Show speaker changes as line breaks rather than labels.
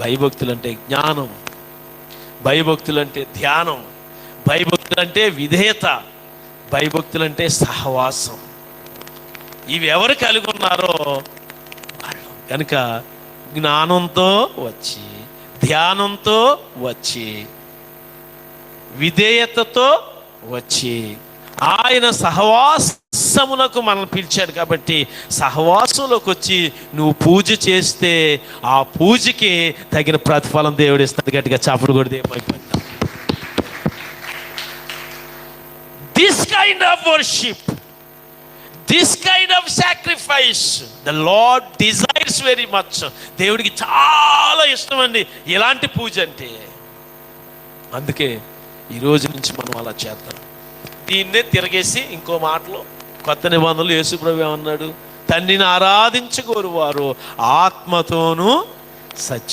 భయభక్తులు అంటే జ్ఞానం భయభక్తులు అంటే ధ్యానం భయభక్తులు అంటే విధేయత భయభక్తులు అంటే సహవాసం. ఇవి ఎవరు కలిగి ఉన్నారో వాళ్ళు కనుక జ్ఞానంతో వచ్చి ధ్యానంతో వచ్చి విధేయతతో వచ్చి ఆయన సహవాసం వాసమునకు మనల్ని పిలిచాడు కాబట్టి సహవాసంలోకి వచ్చి నువ్వు పూజ చేస్తే ఆ పూజకి తగిన ప్రతిఫలం దేవుడు ఇస్తుంది గట్టిగా చాపడు కూడా దేవుడు this kind of worship this kind of sacrifice the lord desires very much దేవుడికి చాలా ఇష్టం అండి ఎలాంటి పూజ అంటే. అందుకే ఈ రోజు నుంచి మనం అలా చేద్దాం. దీన్నే తిరగేసి ఇంకో మాటలో కొత్త నిబంధనలు యేసుప్రభు ఏమన్నాడు? తండ్రిని ఆరాధించుకోరు వారు ఆత్మతోనూ సత్యం.